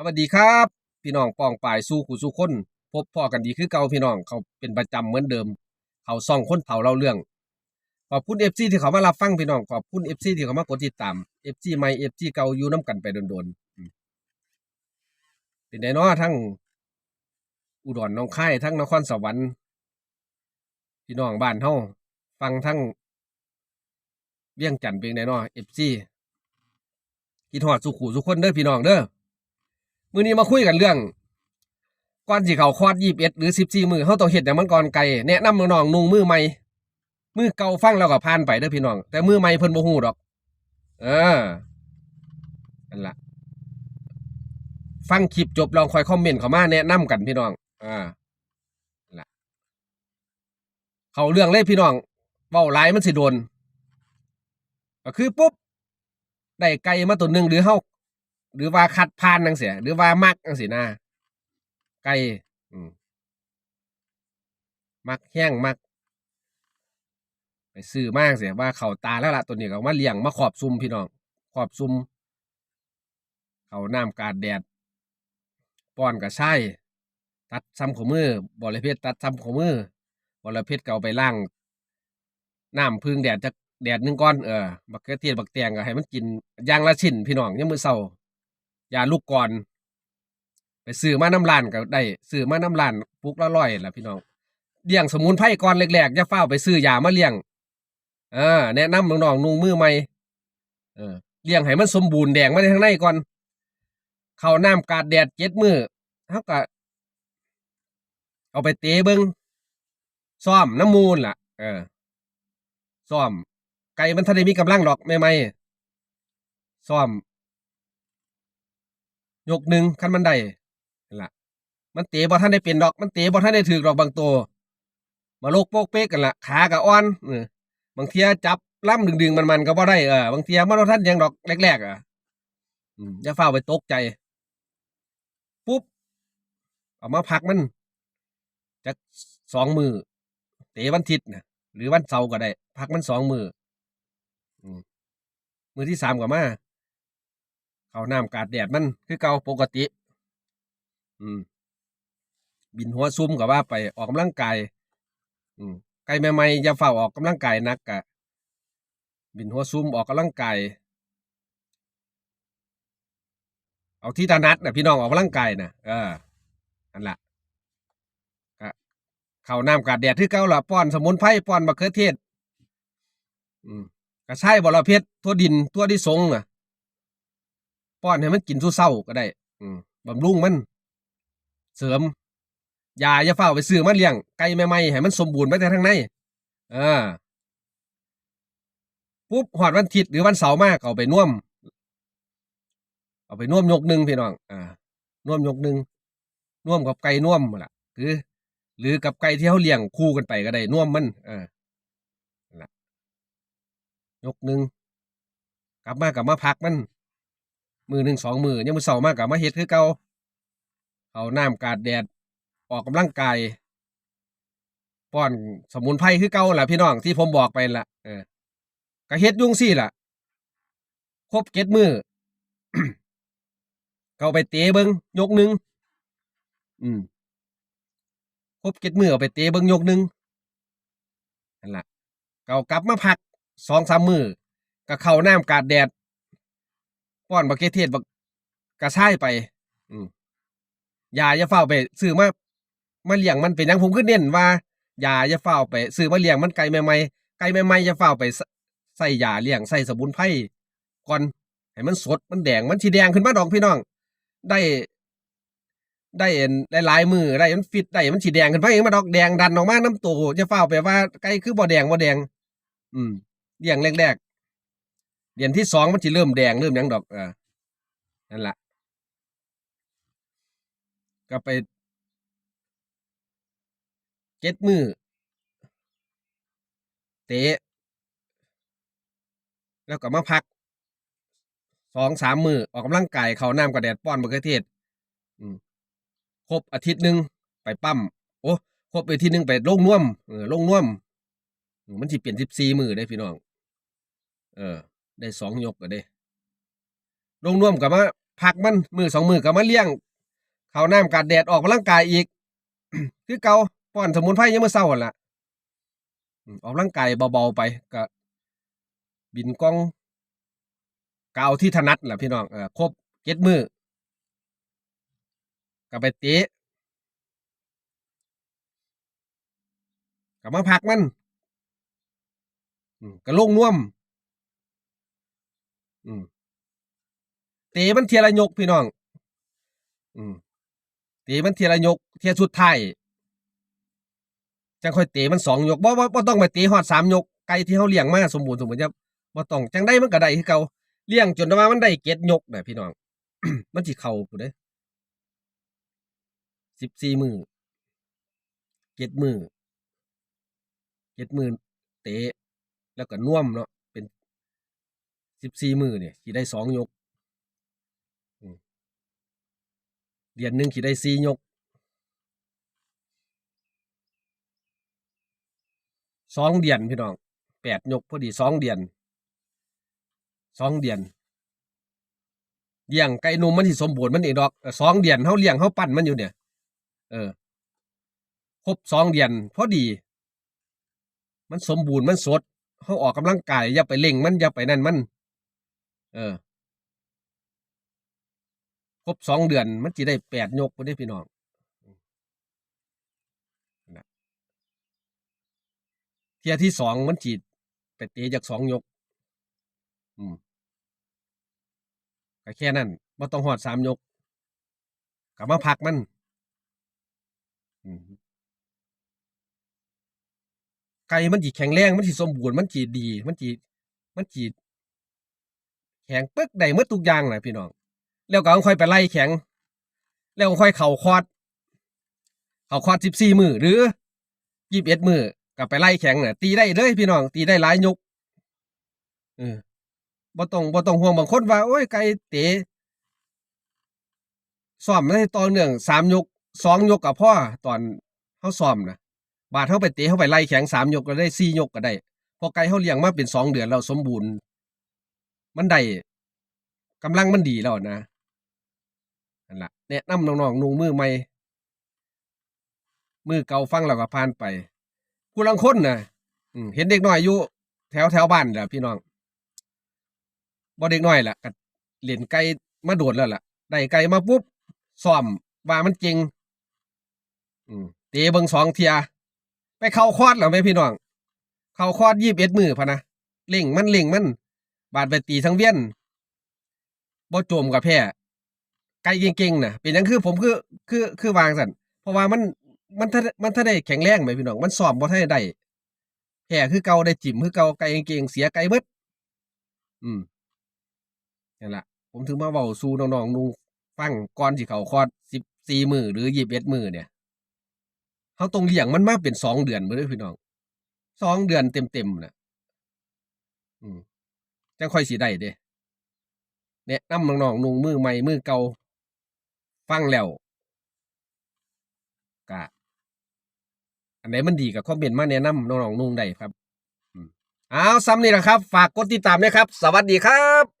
สวัสดีครับ พี่น้องปองปายสู้ขู่สู้คน พบพ่อกันดีคือเก่าพี่น้องเขาเป็นประจำเหมือนเดิม เขาซ่องคนเผาเล่าเรื่อง ขอบคุณเอฟซีที่เขามารับฟังพี่น้องขอบคุณเอฟซีที่เขามากดติดตามเอฟซีใหม่เอฟซีเก่าอยู่น้กันไปโดนๆเป็นไงเนาะทั้งอุดรน้องค่ายทั้งนครสวรรค์พี่น้องบ้านเฮาฟังทั้งเวียงจันทน์เป็นไงเนาะเอฟซีคิดฮอดสุขูสุขคนเด้อพี่น้องเด้อ มื้อนี้มาคุยกันเรื่องก่อนสิเขาคอร์ส21หรือ14มื้อเฮาต้องเฮ็ดหยังมันก่อนไกลแนะนำน้องนุ่งมือใหม่มือเก่าฟังแล้วก็ผ่านไปเด้อพี่น้อง แต่มือใหม่เพิ่นบ่ฮู้ดอก เออนั่นล่ะฟังคลิปจบลองคอยคอมเมนต์เข้ามาแนะนำกันพี่น้อง อ่าล่ะเขาเรื่องเลยพี่น้องเว้าหลายมันสิโดน ก็คือปุ๊บได้ไก่มาตัวหนึงหรือเฮา หรือว่าคัดพานจังเสียหรือว่ามักจังสีนะไก่มักแห้งมัก ไปซื้อมากเสียว่าเขาตาแล้วล่ะตัวนี้ก็เอามาเลี้ยงมาขอบซุมพี่น้องขอบซุมเขาน้ำกาดแดดป้อนกับใช่ตัดซ้ำขอมือบอระเพ็ดตัดซ้ำขอมือบอระเพ็ดก็เอาไปล่างน้ำพึ่งแดดจะแดดหนึ่งก้อนเออบักเกอเทียนบักแตงก็ให้มันกินยางละชิ้นพี่น้องยังมือเศร้า ยาลูกก่อน ไปซื้อมาน้ำลานก็ได้ซื้อมาน้ำลานปุกละร้อยล่ะพี่น้องเลี้ยงสมุนไพรก่อนแรกๆอย่าเฝ้าไปซื้อยามาเลี้ยงเออแนะนำน้องๆนุ่งมือใหม่เออเลี้ยงให้มันสมบูรณ์แดงมาในข้างในก่อน เข้าน้ำกาดแดดเจ็ดมือเขาก็เอาไปเตะเบิงซ่อมน้ำมูลล่ะ เออซ่อม ไก่มันทันได้มีกำลังหรอกไม่ไม่ซ่อม ยกหนึ่งขั้นมันไดนั่นล่ะมันเตะบ่ท่านได้เป็นดอก มันเตะบ่ท่านได้ถือดอกบางตัวมาโลกโป๊กเป๊กกันละขากับอ่อนเออบางเทียจับล่ำดึงๆมันๆก็บ่ได้เออบางเทียมันท่านยังดอกแรกๆอะอย่าเฝ้าไปตกใจ ปุ๊บเอามาพักมันจักสองมือเตะวันทิตย์นะหรือวันเสาร์ก็ได้ พักมันสองมืออืมมือที่สามก็มา เขาน้ำกาดแดดมันคือเก่าปกติ อืม บินหัวซุ่มกับว่าไปออกกำลังกาย อืมไกลใหม่ๆอย่าเฝ้าออกกำลังกายนักกะ บินหัวซุ่มออกกำลังกาย เอาที่ถนัดนะพี่น้องออกกำลังกายนะเออนั่นละก็เข้าน้ำกาดแดดคือเก่าละป้อนสมุนไพรป้อนมะเขือเทศ อืมกระชายบอระเพ็ดทั่วดินทั่วที่สงน่ะ ป้อนให้มันกินสู้เศร้าก็ได้ อืมบำรุงมัน เสริมยาอย่าเฝ้าไปซื้อมาเลี้ยงไก่ใหม่ๆให้มันสมบูรณ์ไปแต่ทางในเออปุ๊บหอดวันอาทิตย์หรือวันเสาร์มากเอาไปน่วม เอาไปน่วมยกหนึ่งพี่น้อง อ่าน่วมยกหนึ่งน่วมกับไก่น่วมนั่นล่ะ หรือ หรือกับไก่ที่เขาเลี้ยงคู่กันไปก็ได้น่วมมันเออนั่นล่ะยกหนึ่งกลับมากลับมาพักมัน มือหนึ่งสองมือยังมือเสาร์มากกับมาเฮ็ดคือเก่าเอาน้ำกาดแดดออกกำลังกายป้อนสมุนไพรคือเก่าล่ะพี่น้องที่ผมบอกไปละเออก็เฮ็ดยุ่งซี่ล่ะครบเก็ดมือก็เอาไปเตะเบิงยกหนึ่งอืมครบเก็ดมือเอาไปเตะเบิงยกหนึ่งนั่นล่ะก็เอากลับมาพักสองสามมือก็เข้าน้ำกาดแดด ป้อนบักเกเทศบักกระชายไป อืมยาอย่าเฝ้าไปซื้อมามาเลี้ยงมันเป็นหยังผมคือเน้นว่ายาอย่าเฝ้าไปซื้อมาเลี้ยงมันไก่ใหม่ๆไก่ใหม่ๆอย่าเฝ้าไปใสใส่ยาเลี้ยงใส่สมุนไพรก่อนให้มันสดมันแดงมันสีแดงขึ้นมาดอกพี่น้อง ได้ได้เอ็นได้หลายมือได้มันฟิตได้มันสีแดงขึ้นมาเองมาดอกแดงดันออกมาน้ำโตอย่าเฝ้าไปว่าไก่คือบ่แดงบ่แดง อืมเลี้ยงแรกๆ เดือนที่สองมันจะเริ่มแดงเริ่มยังดอกเออนั่นแหละก็ไปเจ็ดมือเตะแล้วก็มาพักสองสามมือออกกำลังกายเขาน้ำกระแดดป้อนมะเขือเทศอืมครบอาทิตย์หนึ่งไปปั้มโอ้ครบอาทิตย์หนึ่งไปลงน่วมเออลงน่วม มันสิเปลี่ยนสิบสี่มือได้พี่น้อง เออ ได้สองยกก็ได้ลงน่วมกับมาพักมันมือสองมือก็มาเลี้ยง เขาน้ำกัดแดดออกกำลังกายอีก คือเกาป้อนสมุนไพรยังมื่อเศร้าหละออกกำลังกายเบาๆไปก็บินกล้องกเอาที่ถนัดแหละพี่น้องเออครบเจ็ดมือก็ไปเตะก็มาพักมันก็ลงน่วม อืมเตะมันเทียละยกพี่น้อง อืมเตะมันเทียละยก เทียสุดท้ายจังค่อยเตะมันสองยกบ่บ่บ่ต้องไปเตะฮอดสามยกไก่ที่เฮาเลี้ยงมาสมบูรณ์สมบูรณ์จะบ่ต้องจังได้มันก็ได้คือเก่าเลี้ยงจนว่ามันได้เก็ดยกน่ะพี่น้อง มันสิเข้าพู่นเด้14มื้อเก็ดมือเก็ดมือเตะแล้วก็น่วมเนาะ เป็น14มื้อเนี่ยสิได้สองยกเดือนหนึ่งขีดได้สี่ยกสองเดือนพี่น้องแปดยกพอดีสองเดือนสองเดือนเลี้ยงไก่นมมันที่สมบูรณ์มันเองดอกสองเดือนเขาเลี้ยงเขาปั้นมันอยู่เนี่ย เออครบสองเดือนพอดี มันสมบูรณ์มันสดเขาออกกำลังกายอย่าไปเล่งมันอย่าไปนั่นมัน เออ ครบสองเดือนมันจะได้แปดยกพอดีพี่น้องนะเทียที่สองมันจีดไปเตะจากสองยก อืมก็แค่นั้นไม่ต้องหอดสามยกกลับมาพักมันไก่มันจีแข็งแรง มันจีสมบูรณ์ มันจีดี มันจีมันจี แข็งปึ๊กได้เมื่อทุกอย่างเลยพี่น้อง แล้วก็ค่อยไปไล่แข็ง แล้วค่อยเข่าคอด เข่าคอดสิบสี่มือหรือยี่สิบเอ็ดมือกับไปไล่แข็งเนี่ยตีได้เลยพี่น้อง ตีได้หลายยกเออบ่ต้องบ่ต้องห่วงบางคนว่าโอ้ยไก่เตะซ้อมได้ต่อเนื่องสามยกสองยกกับพ่อตอนเขาซ้อมนะบาดเขาไปเตะเขาไปไล่แข็งสามยกก็ได้สี่ยกก็ได้พอไก่เขาเลี้ยงมาเป็นสองเดือนแล้วสมบูรณ์ มันได้กำลังมันดีแล้วนะนั่นละแนะนำน้องๆนุ่งมือใหม่มือเก่าฟังแล้วก็ผ่านไปผู้ลังคนนะอืมเห็นเด็กน้อยอยู่แถวแถวบ้านแหละพี่น้องบ่เด็กน้อยล่ะก็เล่นไก่มาโดดแล้วล่ะ ได้ไก่มาปุ๊บซ้อมว่ามันจริงอืมเตะเบิงสองเทีย ไปเข้าคอดแล้วไหมพี่น้อง เข้าคอดยี่สิบเอ็ดมือพะนะเล่งมันเล่งมัน บาดไปตีทั้งเวียนบ่โจมกับแพ้ไก่เก่งๆน่ะเป็นยังคือผมคือคือคือวางสันเพราะว่ามันมันถ้ามันถ้าได้แข็งแรงไหมพี่น้องมันสอบบ่ทันได้แพ้คือเก่าได้จิ้มคือเก่าไก่เก่งๆเสียไก่เบิดอืมนั่นละผมถึงมาเว้าสู่น้องๆนุ่งฟังก่อนสิเขาคอร์ส14มื้อหรือ21มื้อเนี่ยเฮาต้องเลี้ยงมันมาเป็นสองเดือนเบ่เด้อพี่น้องสองเดือนเต็มๆน่ะอืม จังค่อยสิได้เด้เนี่ยน้ำน้องๆนุ่งมือใหม่มือเก่าฟังแล้วกะอันไหนมันดีกับคอมเมนต์มาแนะนำน้องๆนุ่งได้ครับอ้าวซ้ำนี่นะครับ ฝากกดติดตามด้วยครับ สวัสดีครับ